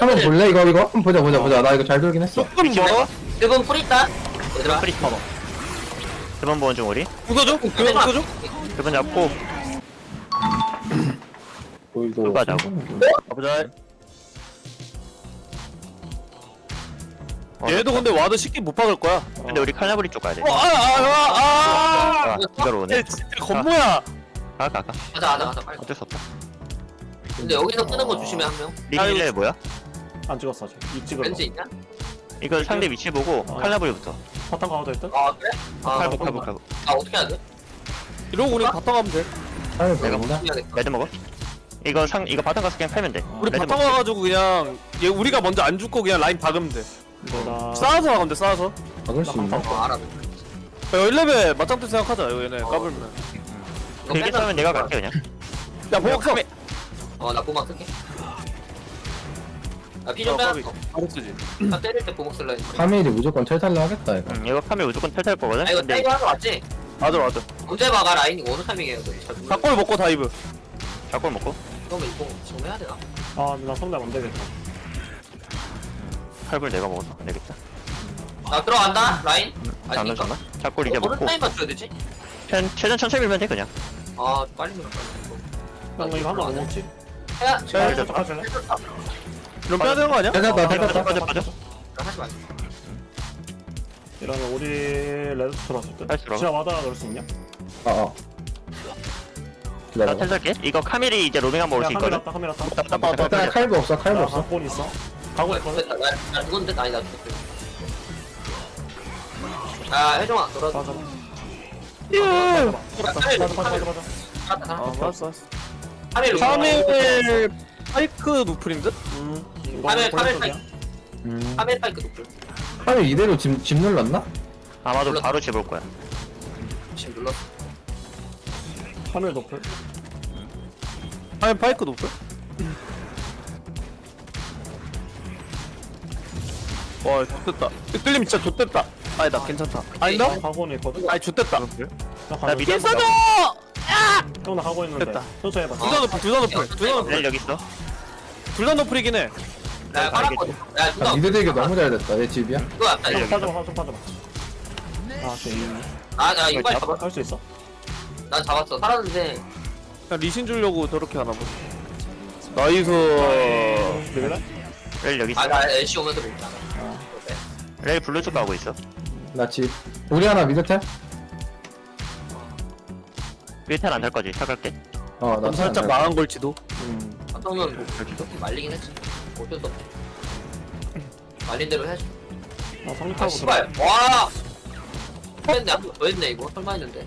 한번 파이크를 볼래? 이거 이거? 한번 보자 보자 보자. 나 이거 잘 돌긴 했어. 조금 멀어? 지금 풀 있다. 얘들아. 프리 커버 두번 보는 중 우리. 웃어줘? 그냥 웃어줘? 두번 잡고. 보이도 누가 자고 가보자. 어, 얘도 근데 와도 쉽게 못 박을 거야. 근데 우리 칼라브리 쪽 가야 돼. 어, 아, 아, 아, 아! 아, 오네. 얘 진짜 건모야. 가 가가. 가자 가자 가자. 빨리 어쩔 수 없다. 근데 여기서 끄는 거 조심해 한명. 리밀레 뭐야? 안 찍었어 아직. 이 찍을 벤지 있냐? 이거 상대 위치 보고 어. 칼라브리부터. 바탕 가도 있든 아 그래? 아, 칼부 칼부 칼부 아 어떻게 해야 돼? 이러고 우리 바탕 가면 돼. 잘 내가 보인다. 해야겠다 레드 먹어? 이거 상 이거 바탕 가서 그냥 팔면 돼. 우리 레드 바탕 먹어. 와가지고 그냥 얘 우리가 먼저 안 죽고 그냥 라인 박으면 돼. 이거 나 쌓아서 가면 돼 쌓아서. 막을 수 있나? 어 알아 야 1레벨 맞짱 뜰 생각하자 이거 얘네 까불면. 길게. 싸면 내가 갈게 그냥. 야 보석 써. 어나 보막 쓸게 야피좀 야, 빼. 까비. 바로 쓰지 나 때릴 때 보막 쓸라 했는데 카멜이 무조건 탈탈로 하겠다 이거 응 이거 카멜 무조건 탈탈 거거든 아 이거 근데 타이거 하러 왔지? 맞아 맞아 언제 막아 라인이 어느 타이밍이에요 너희 잘 닭골 먹고 다이브 작골 먹고 그러면 이거 지금 해야 되나? 아, 근데 나 성대면 안 되겠다. 칼불 내가 먹어서 안 되겠다 나 들어간다 라인 안 아니니까 넣어줬나? 작골 이제 어느 먹고 타임 맞춰야 되지? 최, 최전 천천히 밀면 돼 그냥 아 빨리 형 이거 한번 못 먹지? 해야 자, 살짝 하실래? 이런 빼야 되는 거 아니야? 빠져 탈탔다 빠져 빠져 하지 말자 이러면 우리 레드 들어왔을 때. 지하 와다 넣을 수 있냐? 어어 나 기다려 탈탈게 이거 카멜이 이제 로밍 한번 올수 야, 카메라 있거든 왔다, 카메라 왔다. 일단 칼부 없어 나 없어 각본 있어. 가고 있거든. 나, 나 죽었는데 아니 나 죽었어 아 혜정아 돌아서 맞아. 예 야, 맞아, 맞아, 맞아, 맞아. 아. 알았어 알았어 카멜 로그. 3일 파이크 누프린 듯? 음, 보낼 카메라 쪽이야. 음. 카멜 파이크 높을 카멜 이대로 집, 집 눌렀나? 아마도 몰라. 바로 집을 거야 지금 눌렀어 카메라 높을. 아니 파이크 높을? 와 좋됐다 뚫림 진짜 좋됐다 아니다 괜찮다 아닌가? 나 가고는 있거든. 아니 좋됐다 나나 가고 미드 있어. 싸줘! 형, 나 가고 있는데. 됐다. 천천히 해봐. 둘다 높을 둘다 높을 둘다 높을 렐 여기 있어 둘다 높을이긴 해 야 빨았거든 야 아, 누나 미드 되게 너무 잘 됐다. 얘 집이야? 그거 왔다 이거? 빠져봐, 좀 빠져봐. 아, 쟤 아 나 이거 잡아 할수 있어? 난 잡았어. 살았는데. 그냥 리신 주려고 저렇게 하나 보다 나이스. 밀래? 렐 여기 있어. 아 나 애쉬 오면서 먹잖아 렐 블루 쪽 가고 있어. 나 집. 우리 하나 미드 탭? 1탄 안탈 거지. 사갈게. 어나 난 살짝 망한 걸지도? 음. 한동면 말리긴 했지 어쩔 수 없지 말린 대로 해야지. 나아 상륙하고 씨발. 와! 했네. 한번 더 했네 이거. 설마 했는데.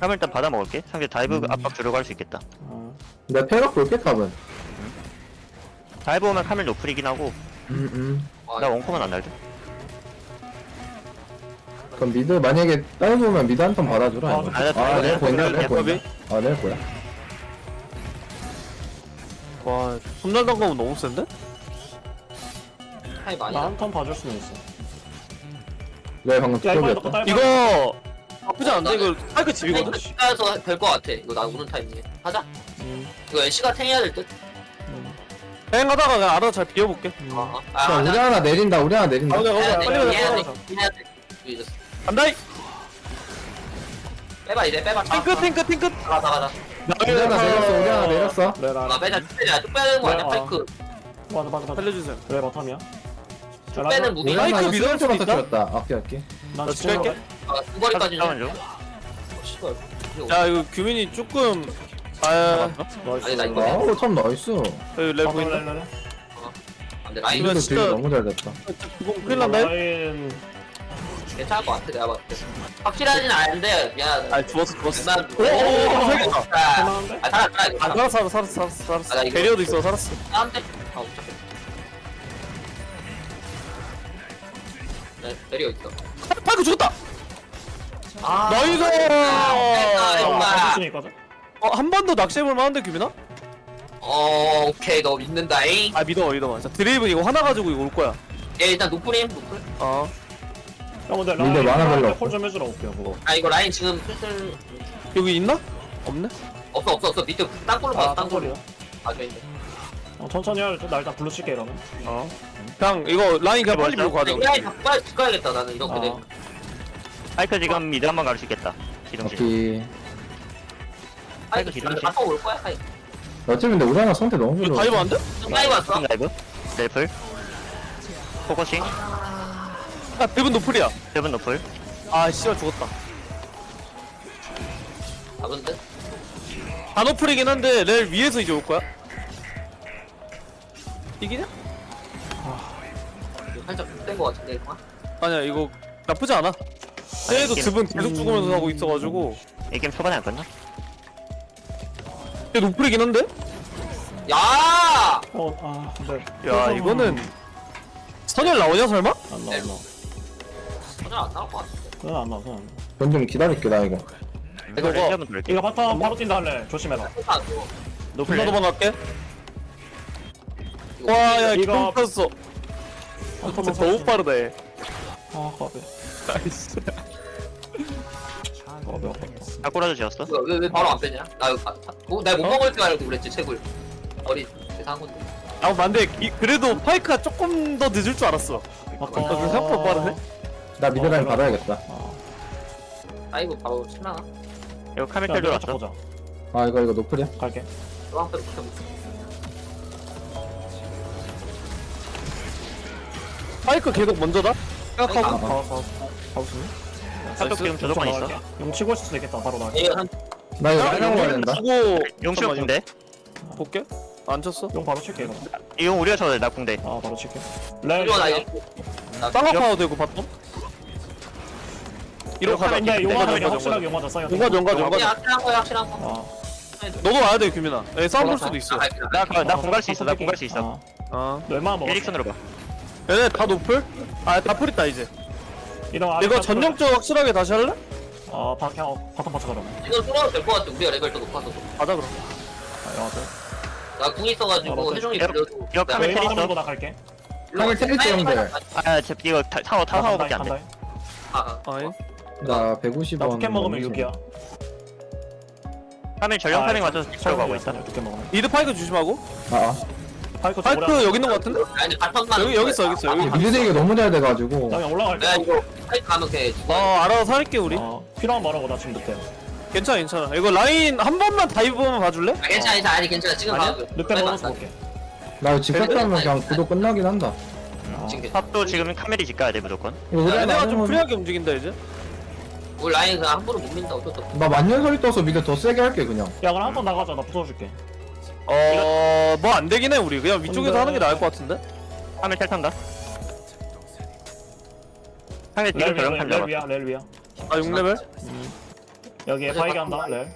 카멜 일단 받아 먹을게. 상대 다이브 음. 압박 주려고 할 수 있겠다. 어. 내가 패럭 볼게 탑은. 다이브 오면 카멜 노플이긴 하고. 음음. 와, 나 원콤은 안 날죠 그럼 미드 만약에 다이브 보면 미드 한 턴 받아주라 아, 이거. 아, 나아 다이브 보인다. 내일 보인다 아 내일 보여 와 손날 단검은 너무 센데? 많이 나한 턴 봐줄 수는 있어. 내일 방금 야, 이거 딸 나쁘지 않은데 이거 파이크 집이거든? 집이거든? 될것 같아 이거 나 오는 타이밍에 하자 음. 이거 애쉬가 탱해야 될듯 음. 행하다가 그냥 알아서 잘 비워볼게 음. 어, 어. 자 아, 우리 하자. 하나 내린다 우리 하나 내린다 가보자 해야 가보자 돼 빨리 해야 가자 돼 빨리 가자 해야 돼 이거 이제 간다이 빼봐 이제 빼봐 탱크 탱크 탱크 가자 가자 우리 하나 내렸어. 우리 하나 내렸어. 그래, 나. 아 빼자 쭉 빼자 쭉 빼야 되는 거 아니야? 어. 파이크. 맞아, 맞아, 맞아. 살려주세요. 그래, 바텀이야. 쭉 빼는 무기 마이크 하나 믿을 수 스트레이트부터 있다? 튀었다. 오케이 오케이. 난나 지금 칠게. 아, 두 거리까지는 잠깐만 좀 어, 씨발. 이거 야 이거 규민이 조금 아 아니, 나 이거 와우 참 나이스. 여기 랩 보인다 보인다. 안 돼. 라인 이거 진짜- 되게 너무 잘 됐다. 큰일 난다 라인 괜찮을 것 같아 내가 봤을 때 확실하진 않은데 미안하다 아 죽었어 죽었어 웬만하면 오오오 살겠다 아 할만한데? 아, 살았다 이거 아 살았어 살았어 살았어 살았어 아, 이거- 배리어도 있어 살았어 안돼 아 못잡겠 네 내려 있어 파이크 죽었다 아 나이스 아, 수는 있거든? 어 한 번 더 낚시해볼 만한데 규민아? 어 오케이 너 믿는다잉 아 믿어 믿어 자 드레이븐 이거 하나 가지고 이거 올 거야 얘 일단 노프림 노플 어 야, 근데 근데 라인 만화 별로 없고. 콜좀 해주라, 올게요, 그거. 아 이거 라인 지금 슬슬 여기 있나? 없네 없어 없어 없어 밑에 땅굴로 아, 봤어 땅굴로 땅굴이야. 아저 있네 어, 천천히 할. 나 일단 블루 칠게 이러면. 어 그냥 이거 라인 그냥 빨리 밀고 가자 AI 다 빨리 집 가야겠다 나는 이렇게 아. 돼 파이크 지금 미드 한번 갈수 있겠다 기동신 오케이 파이브 기동신. 바꿔 올 거야 파이브 어차피 근데 우리 하나 상태 너무 이거 다이브 안 돼? 파이브 왔어 라이브 넬플 포커싱 야 대분 노플이야 세븐 노플 아 씨발 죽었다 잡은 듯 다 노플이긴 한데 렐 위에서 이제 올 거야 이기냐? 이거 살짝 뺀거 같은데 이거 아니야 이거 나쁘지 않아 쟤도 이게- 즙은 계속 죽으면서 하고 있어가지고 이 게임 초반에 안 끝나? 얘 노플이긴 한데? 야 어, 아, 근데. 야 이거는 선열 나오냐 설마? 안 나와, 안 나와. 전혀 안 나올 것 같은데 그건 안 나와, 그건 안 나와. 전좀 기다릴게 나 이거 이거 한번 돌릴게 이거 바텀 바로 뛴다 할래. 조심해라. 안 줘. 노플 존나 렌즈. 도망갈게 이거 와야 이거- 아, 진짜 너무 빠르다 얘 아, 까비. 나이스 까비, 아깝다. 아꾸라도 지었어? 이거 왜, 왜 바로 안 빼냐 나 이거 내가 못 어? 먹을 줄 알고 그랬지 책을 어리 대단한 건데 아 근데 이- 그래도 파이크가 조금 더 늦을 줄 알았어. 나 지금 생각보다 빠르네? 나 미드라인 어, 받아야겠다. 아, 파이브 바로 칠라나 이거 카멜 야, 텔 내가 들어왔어 보자. 아 이거 이거 노플이야? 갈게. 파이크 계속 먼저다? 생각하고. 아, 가고, 가고, 가고 있니? 탑도 지금 저조건 있어 용 치고 있을 수도 있겠다, 바로 나. 한나 이거 하고 가야 된다. 용치고 잠깐만, 궁대? 볼게. 안 쳤어? 용 바로 칠게, 이거. 이용 우리가 쳐도 돼나 궁대. 아, 바로 칠게. 레, 이거 나 이거 나 쌍화파도 되고 봤던? 이러고 가자 근데 용 용가자, 하나 그냥 용가자, 확실하게 용 맞아, 쌓여. 용가자 용가자 그냥 용가자 확실한 거야 확실한 거 아, 너도 와야 돼 규민아 예 싸움 볼 수도 있어 아, 아, 나나궁갈 수 있어 나궁갈수 있어 아, 아 멸망 먹어. 일릭선으로 가 얘네 다 노플? 아다 풀있다 이제 이거 전력적 확실하게 다시 할래? 아, 바, 그냥 어, 바텀 받쳐 그러면. 이거 뚫어도 될 것 같아 우리가 레벨 더 높아서 가자 그럼 아, 야, 돼. 나궁 아, 있어가지고. 해종이 이거 카멜 웨이브 텔 하는 있어 거나 갈게. 카멜 텔 있지, 형들. 아 제, 이거 타, 타워 타워밖에 안돼. 아, 아이 나 150원 나 두캔 먹으면 6이야. 카멜 전령 타밍 맞춰서 들어가고 있어 두캔 먹으면. 미드 파이크 조심하고. 아아. 파이크 파이크 여기 있는 거 같은데? 아니 바텀만 여기 여기 있어 여기 있어 여기. 미드 대기가 너무 잘 돼가지고. 나 그냥 올라갈게. 내가 이거 파이트 가면 돼 어. 알아서 살게 우리. 어, 필요한 말하고 나 지금 늦대. 괜찮아 괜찮아. 이거 라인 한 번만 다이브만 봐줄래? 아, 괜찮아 괜찮아. 아니 괜찮아. 지금 아니야? 봐 늦대 먹어서 볼게. 나 이거 집 갔다 오면 그냥 구도 끝나긴 한다. 아, 지금 괜찮아 탑도 지금 카멜이 집 가야 돼 무조건. 이거 우리 하나 얘네가 좀 프리하게 움직인다 이제 우리 라인 그냥 함부로 못 민다. 어쩔 수 없어 나 만년설이 떠서 미드 더 세게 할게 그냥. 야, 그럼 한 번 나가자. 나 부숴줄게. 어 뭐 안 되긴 해 우리. 그냥 위쪽에서 근데- 하는 게 나을 것 같은데? 카멜 텔 탄다. 카멜 지금 렐 위야, 전령 렐 탄다 위야, 렐 위야. 아 6레벨? 여기에 파이게 한다, 렐.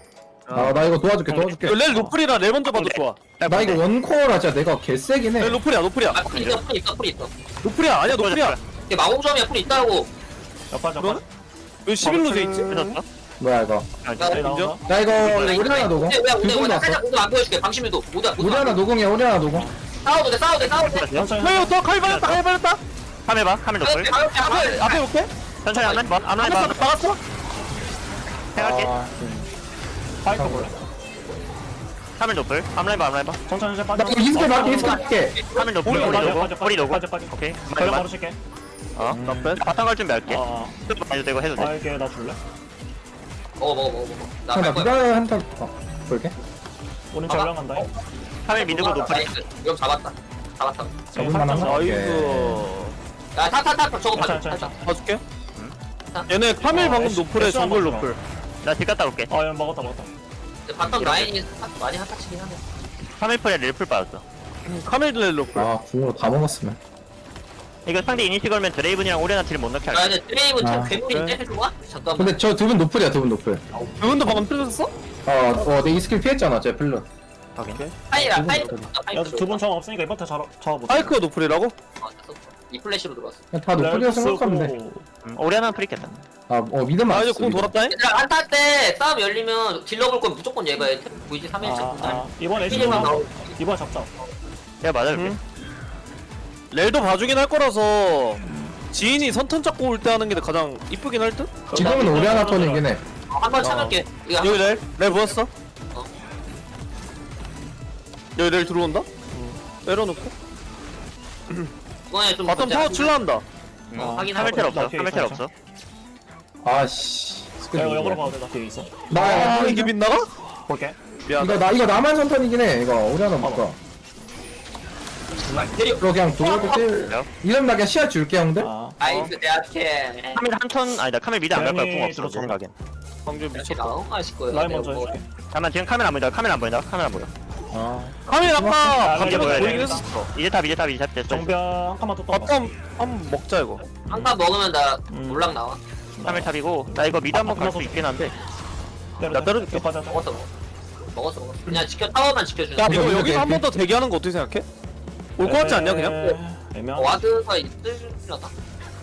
아 나 이거 도와줄게 도와줄게. 렐 노플이라 렐 먼저 봐도 좋아. 나 이거 원코어라 진짜 내가 개세긴 렐 해 노플이야 노플이야. 아풀 있어 풀 있어 풀 있어. 노플이야 아니야 노플이야. 이게 마공점이야 풀 있다고. 옆에 그러네? 왜 11로 돼 있지? 뭐야 이거 아, 나렐 인정? 나온다. 나 이거 우리 하나 분 오늘 났어 살짝 오늘 안 보여줄게 방심해도 모두 우리 하나 노공이야 우리 하나 노공 싸워도 돼 싸워도 돼 싸워도 돼. 카메라 또 카메라 발렸다 카메라 발렸다 카멜 봐 노플 가볍게 앞에 앞에 볼게 천천히 안 해봐 안 하나 해봐 막았어? 해갈게 아, 파이크 몰라. 카멜 노플 암라인 봐 암라인 봐 천천히 이제 나 빠져. 이거 이스킬 맞게 이스킬 맞게 카멜 노플 우리 우리 빠져, 우리. 오케이 전력 바로 칠게. 어? 나빼 바탕 갈 준비 할게 아, 좀 봐도 되고 해도 돼. 파이게 나 줄래? 먹어 먹어 먹어 먹어 나 나갈 한타 어, 볼게. 오늘 봐봐. 전령한다. 카멜 미드고 노플 나이스. 이거 잡았다. 잡았다. 잡을만 한가? 나이스 야타타타 저거 봐줘. 괜찮아. 봐줄게? 얘네 카밀 어, 방금 애쉬- 노플에 애쉬 정글 한번 노플. 나집 갔다 올게. 아, 야, 먹었다, 먹었다. 근데 바텀 라인이 많이 핫하치긴 하네. 카멜 풀에 릴풀 빠졌어. 렐 노플. 아 궁으로 다 먹었으면 이거 상대 이니시 걸면 드레이븐이랑 오레나 딜못 넣게 아 할게. 근데 드레이븐 아, 괴물인데 해줘봐? 잠깐만. 근데 저 두 분 노플이야 두 분 노플. 그분도 방금 틀렸어? 어어내 이스킬 피했잖아 제 플루 두 파이라 분 야, 두분 정 없으니까 이번 테 잡아, 잡아보자. 파이크가 노플이라고? 이 플래시로 들어왔어. 다 노플이라 생각하면 돼. 음, 오레나 프리겠다 아어 미드만 아 이제 왔어, 공 미드. 돌았다잉? 얘들아 한타 때 싸움 열리면 딜러 볼 거면 무조건 얘가 해 VG 3일째 아, 아, 이번 애쉬 이번 잡자. 내가 맞아줄게. 응. 렐도 봐주긴 할 거라서 지인이 선턴 잡고 올 때 하는 게 가장 이쁘긴 할 듯? 지금은 우리 하나 턴이긴 해. 한번 참을게. 이거 여기 렐? 렐 보였어? 어. 여기 렐 들어온다? 내려놓고? 좀 바텀 타워 칠라 한다. 어, 확인 하고 카멜텔 없어. 카멜텔 없어. 아씨. 야 이거 역으로 봐도 돼나 뒤에 있어. 나 아 이게 이거 빗나가? 볼게. 미안 나 이거 나만 선턴이긴 해. 이거 우리 하나 볼 까 때려. 이거 그냥 도로도 뛸 그래요? 이러면 나 그냥 시야 줄게 형들. 아. 나이스 대학해 카멜 한턴 아니다 카멜 미드 안 갈 거야 궁 대현이 없어 들어줘. 생각엔 방금 이렇게 미쳤다 나온 거 하실 거예요. 라인 먼저 해줄게. 잠깐만 지금 카멜 안 보인다 카멜 안 보인다 카멜 안 보여. 아. 카메라 아까 아, 이제 뭐야 보이긴 돼 이제 탑 이제 탑 이제 탑 됐어 정병 한 칸만 또 떠봐. 한번 먹자 이거. 한칸 먹으면 나 음. 몰락 나와. 카멜 탑이고 나 이거 미드 한번 갈 수 있긴 한데. 나. 빠져 먹었어 먹었어. 먹었어 먹었어. 그냥 지켜 타워만 지켜주는 야, 거. 이거 여기서 한 이렇게 번더 대기하는 거 어떻게 생각해? 올 것 같지 않냐 그냥? 애매한 와드가 있으려나?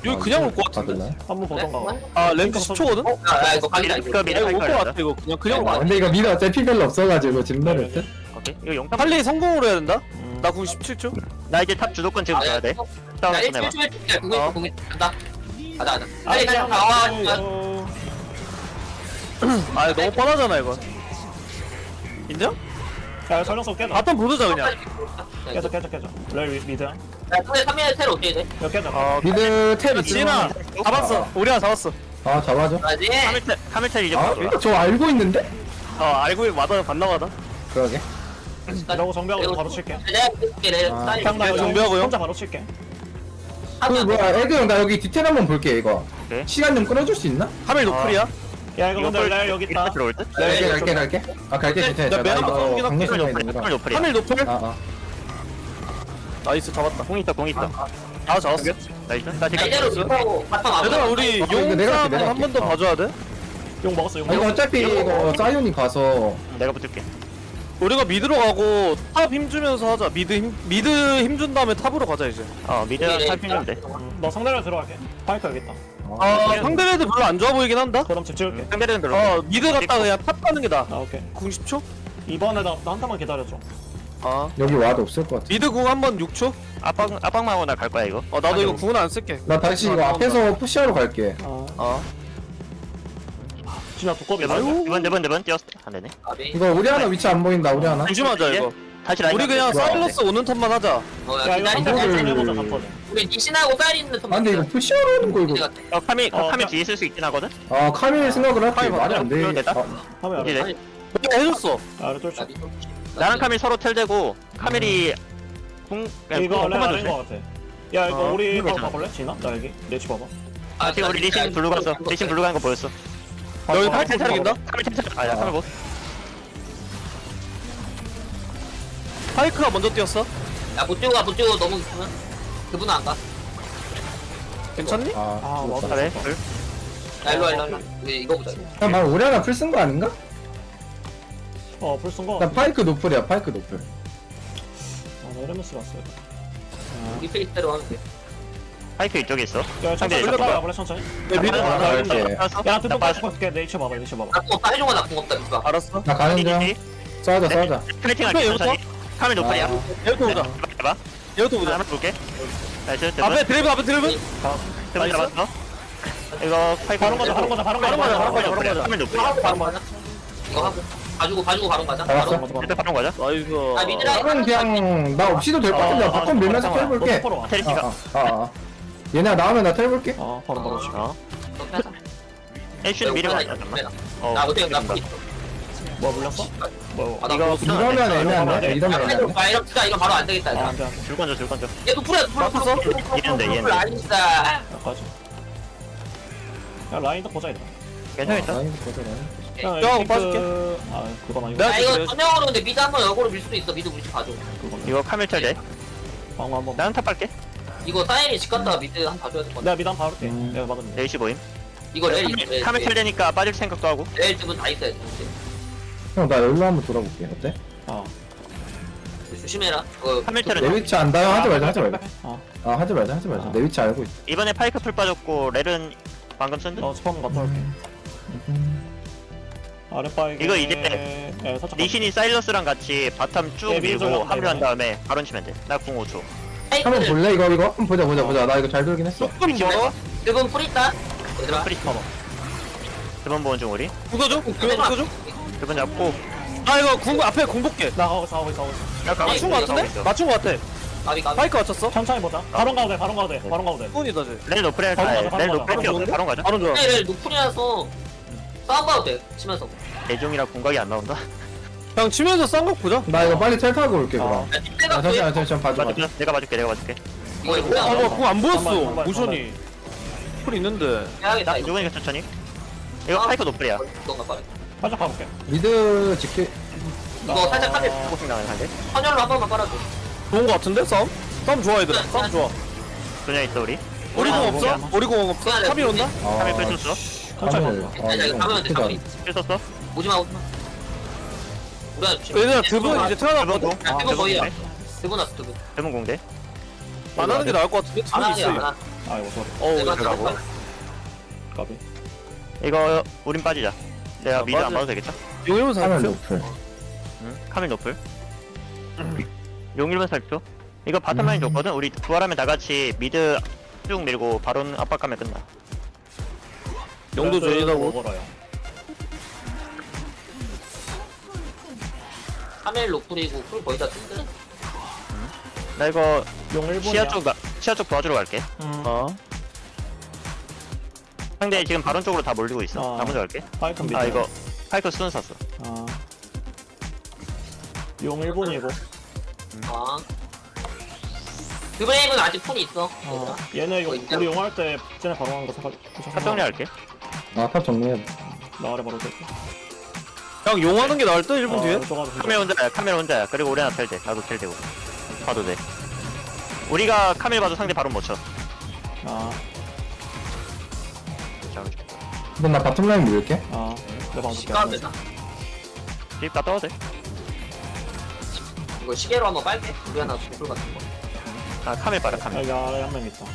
여기 그냥 올 것 같은데? 받을래? 한번 보던가 아 10초거든? 어? 야, 야 이거 각이다 미드 이거 미드 야 이거 올탈것 거야 같아 이거 그냥 그냥 올 것 아, 같아 근데 이거 미드 어차피 별로 없어가지고 질러낼 듯? 오케이 이거 용탑 빨리 성공으로 해야 된다? 음. 나 97초? 나 이제 탑 주도권 지금 줘야 돼 싸움 야좀 해봐 1초 1초 1초 공이 어. 공이 간다 가자 가자 아 빨리 가자 나와 이거 아 너무 뻔하잖아 이거 인정? 야 설명서 깨져. 바텀 보자 그냥. 깨져 깨져 깨져. 레일 위- 미드 야 야 근데 3일 텔 어떻게 돼? 깨져. 아 미드 탭 있지? 지인아 잡았어. 우리 하나 잡았어. 아 잡아줘? 맞지? 카멜 탑 이제 아 바로 저 알고 있는데? 어 알고 맞아 봤나마다. 그러게. 이러고 정비하고 바로 칠게. 내가 그렇게 내일 아, 사이 그냥 나 네, 이거 정비하고요? 혼자 바로 칠게. 그 하면 뭐야 에그 형나 여기 디테일 한번 볼게 이거. 오케이. 시간 좀 끌어줄 수 있나? 카멜 노플이야? 야 이거 근데 이거 레일 여기 있다. 들어올 듯? 갈게 갈게 갈게. 아 갈게 디테일 나나맨 이거 앞에 강력하게 카멜 있는 노플 노플이야. 카멜 노플? 아아. 나이스 잡았다. 공 있다 공 있다. 아. 잡았어. 나이스. 나 지금 이대로 밀고 바텀 안 얘들아. 우리 아, 이거 내가 할게, 용사 내가 한 번 더 할게. 봐줘야 돼? 용 먹었어 용. 아, 이거 먹었어. 어차피 이거 사이온이 가서. 내가 붙을게. 우리가 미드로 가고 탑 힘주면서 하자. 미드 힘 미드 힘준 다음에 탑으로 가자 이제. 어 미드 오케이, 탑 필요면 돼 음, 너 상대로 들어갈게. 파이크 여기 있다 아 상대 레드 별로 안 좋아 보이긴 한다. 그럼 집 지을게. 상대는 들어 어 미드 갔다 그냥 탑 가는 게 나아 아 오케이. 90초? 이번에 나, 나 한타만 기다려줘. 아. 여기 와도 없을 것 같아. 미드 궁 한 번 6초? 압박 압박만 하고 나 갈 거야 이거? 어 나도 이거 궁은 안 쓸게. 나 다시 이거 앞에서 푸시하러 갈게. 아. 아 진짜 두꺼비 네번 네번 네번 뛰었어 안 되네. 이거 우리 하나 위치 안 보인다 우리 하나. 조심하자 이거 다시 라인 우리 그냥 좋아. 사일러스 오는 턴만 하자. 뭐야 이거 한타 기다리자. 이거를- 잘 해보자 우리 니신하고 쌀이 있는 턴아 근데 이거 푸시하러 오는 거 이거. 어 카밀 어, 카밀 그냥- 뒤에 있을 수 있긴 하거든? 아 카밀 생각을 할게 말이 안돼. 그래도 됐다? 하면 이제 알아? 돼 해줬어. 아래 뚫쳐 아비. 나랑 카밀 서로 텔되고 카밀이 궁 그냥 이거 한번 아닌 거 같아. 야 이거 어, 우리 이거 바로 괜찮아. 바꿀래? 지나? 나 여기 내치 봐봐. 아 지금 우리 리신 블루 갔어 리신 블루 가는 거 보였어. 여기 바로 팔 텔타긴다? 카밀 텔 아야 카밀 뭐 파이크가 먼저 뛰었어 야못 뛰고 가못 뛰고 너무 있으면 그분은 안 가. 괜찮니? 아 아. 맞아. 그래 야 일로 와 일로 와, 일로. 와. 우리 이거 보자. 이거. 우리 하나 풀 쓴 거 아닌가? 어 불쓴 거 나 파이크 노플이야 파이크 노플 아 나 이러면서 갔어 우리 페이스대로 하면 돼. 파이크 이쪽에 있어 야 천천히 빨리 봐. 와볼래 천천히 야 미드 아, 많아 아, 여기. 이렇게. 야나 나 듣고 빠져 빠질게 내치 봐봐 내치 봐봐 나궁 없다 해준 거나 궁 없다 이거. 알았어 나 가는 중 싸우자 싸우자 플래팅 할게 여기서? 천천히 카밀 노플이야 아, 여기도 보자. 해봐 여기도 보자. 하나 볼게. 나이스 앞에 드래브 앞에 드래브 대본 잡았어. 이거 파이크 바로 가자 바로 가자 바로 가자 바로 가자, 바로 가자, 바로 바로 노플이야 하고 바로 가자. 이거 하고 봐주고 봐주고 바로 가자. 바로. 가자 일단 바로 가자. 나이스. 아 미드라. 나는 그냥 나 없이도 될 것 같은데 어, 어, 바텀 밀면서 어, 텔 볼게. 너 스포로 와 테리시가. 아아 아, 아. 얘네 나오면 나텔 볼게. 어 바로 바로 어 그렇게 하자. 애쉬는 미리 가자 나 잠깐만. 어 어떻게 나. 뭐 물렸어? 뭐 아, 나 이거 보기. 이러면 아, 애매한데 네. 이러면 아, 이거 애매한데 봐, 이거 진짜 이거 바로 안 되겠다. 아 얘들아. 안돼 안돼 줄 건져 줄 건져 얘도 풀어 풀어 풀어 풀어 풀어 풀어 이런데, 풀어 이런데. 아니다. 여기까지 야 라인 딱 보자 이따 괜찮겠다 라인 보자, 라인. 야, 야, 이 빠질게. 아 그건 아니고 내가 야 이거. 전형으로 근데 미드 한번 역으로 밀 수도 있어. 미드 우리 집 봐줘. 그건 이거 카밀 텔돼 방어 한번 나는 탑 갈게 이거 사인이 집 갔다가 미드 한 봐줘야 될 것 같아. 내가 미담 봐볼게 음. 내가 받은 레이시 보임 이거 레일 카밀 카밀 텔 되니까 빠질 생각도 하고 레일 집은 다 있어야 돼. 이제. 형 나 여기로 한번 돌아볼게. 어때? 아 조심해라. 그 카밀 텔은 내 위치 안다 형 하지 말자 하지 말자. 어, 아 하지 말자 하지 말자. 아. 내 위치 알고 있어. 이번에 파이크 풀 빠졌고 렐은 방금 쓴 듯? 어 스폰 갔다 올게. 아랫바에게 이거 이제 예, 살짝 리신이 사일러스랑 같이 바텀 쭉 네, 밀고 합류한 이번에. 다음에 바론 치면 돼 나 궁 5초. 한번 볼래? 이거 이거? 한번 보자 보자 보자. 나 이거 잘 돌긴 했어. 조금 멀어 그분 풀 있다. 얘들아. 프리 봐봐. 두번 보는 중 우리? 묶어줘? 묶어줘 묶어줘 두번 잡고. 아 이거 궁 앞에 궁 볼게. 나 하고 있어 하고 있어 하고 있어. 야, 가고 맞춘 있어, 거 가고 같은데? 있어. 맞춘 거 같아. 가비 가비 파이크 맞췄어? 천천히 보자. 바론 가도 돼 바론 가도 돼 바론 가도 돼. 꾼이다 쟤렐 노프레 바로 가자, 렐 바로 노프레 가자. 없어 바로 가자. 바로 좋아. 네 노플이라서 싸움 봐도 돼 치면서. 대중이라 궁각이 안 나온다? 그냥 치면서 쌍각 보자. 나 이거 빨리 텔 타고 올게 그럼. 어. 야아 뒷배가 잠시만 잠시만 봐줘 내가 봐줄게 내가 봐줄게. 이거 아 뭐야? 뭐야 궁안 보였어. 한 번, 한 번, 모션이. 풀 있는데. 해야겠다 나 이거. 누구니까 천천히? 이거 아. 파이크 노프레야. 뭔가 빠르 살짝 가볼게. 미드 지키 이거 살짝 카메 포싱 나가는 상대 선열로 한 번만 빨아줘. 좋은 거 같은데 싸움? 싸움 좋아 얘들아 싸움 좋아. 그냥 있어 우리? 우리 공 없어? 우리 공 없어? 그냥 카밀 온다? 카밀 아필 썼어 천천히 카밀. 보자 아, 야 이거 이거 가면 돼 크다. 가면 필 썼어? 오지마 오지마. 우리가 얘들아 드분 이제 태어났거든? 야 드분 거의야 드분 왔어 드분. 대문 공대? 안 하는 게 나을 것 같은데? 안 드분 하지 있어 안 하지 아이고 소리 어우 내가. 들어가고? 까비. 이거 우린 빠지자 내가 아, 미드 안 빠져. 봐도 되겠다 카멜 사표 노플. 응? 카밀 노플? 용일번 살표 이거 바텀 라인 좋거든? 우리 부활하면 다 같이 미드 쭉 밀고 바론 압박하면 끝나. 용도 조이다고. 걸어요. 카멜 로플이고 풀 거의 다 뜬데 나 이거 용 1분이야. 시야 쪽 나- 시야 쪽 도와주러 갈게. 음. 어 상대 지금 바론 쪽으로 다 몰리고 있어. 어. 나 먼저 갈게. 파이크 미드 아 이거 파이크 수는 샀어. 아. 용 1분이고. 아. 드브레임은 아직 폰이 있어. 어. 얘네 용, 이거 우리 용할 때 쟤네 바로 한거 생각 탑 정리할게. 아탑 정리해. 나 아래 바로 될게. 그냥 용하는 게 나을 듯 1분 아, 뒤에? 카멜 혼자야 카멜 혼자야. 그리고 우리 하나 텔돼. 나도 텔 되고. 봐도 돼. 우리가 카멜 봐도 상대 바론 못쳐. 아, 그럼 나 바텀 라인 밀게 아, 내가 방금 시간 되나 집 갔다 와도 돼 이거 시계로 한번 빨게 우리 하나 도플 같은 거 아 카멜 봐라 카멜 여기 아래 한명 있다.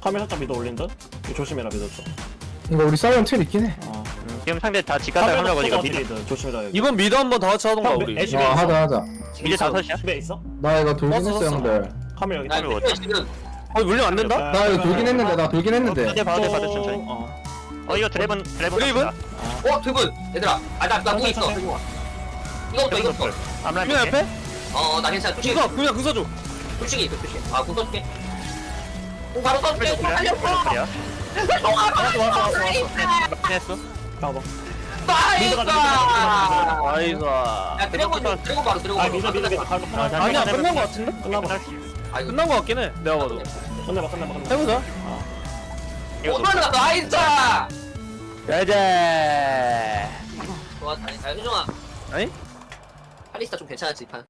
카메라 살짝 미드 올린 듯? 이거 조심해라 쪽. 이거 우리 싸움 텔 있긴 해 어. 음, 지금 상대 다 집갔다 카메라 하려고 이거 미드 미드 미드 조심해라 여기. 이번 미드 한번 다 같이 하던가 형, 우리 애쉬 아 있어? 하자 하자 미드 다섯이야 집에 있어? 나 이거 돌긴 했어. 형들 카메라 여기 나 카멜 지금 어디야? 지금 어 물량 안 된다? 나 이거 돌긴 했는데 나 돌긴 했는데 봐도 돼 천천히 어. 어 이거 드래븐 드래븐 드래븐? 갑시다. 어 드분 얘들아 아나나뭐 있어. 천천히. 이거 이거부터 드래븐 이거부터 노플 암라인 그냥 볼게. 옆에? 어나 괜찮아. 뚜시 궁서 그냥 궁서 줘. 있어 뚜시 아궁 써줄게. 궁 바로 써줄게. 궁 노플이야 살렸어 노플이야 나이스. 했어. 가봐. 나이스. 나이스. 야 드래곤 좀 드래곤 바로 드래곤 아 바로. 미드 갈고 아, 끝나. 잘- 아니야 끝난 거 같은데? 끝나봐. 아 끝난 거 같긴 해. 내가 봐도. 끝내봐 끝내봐 끝내봐. 해보자. 이거 오빠가 나이스 야자 좋았다 야 효정아. 아니? 할리스타 좀 괜찮았지 판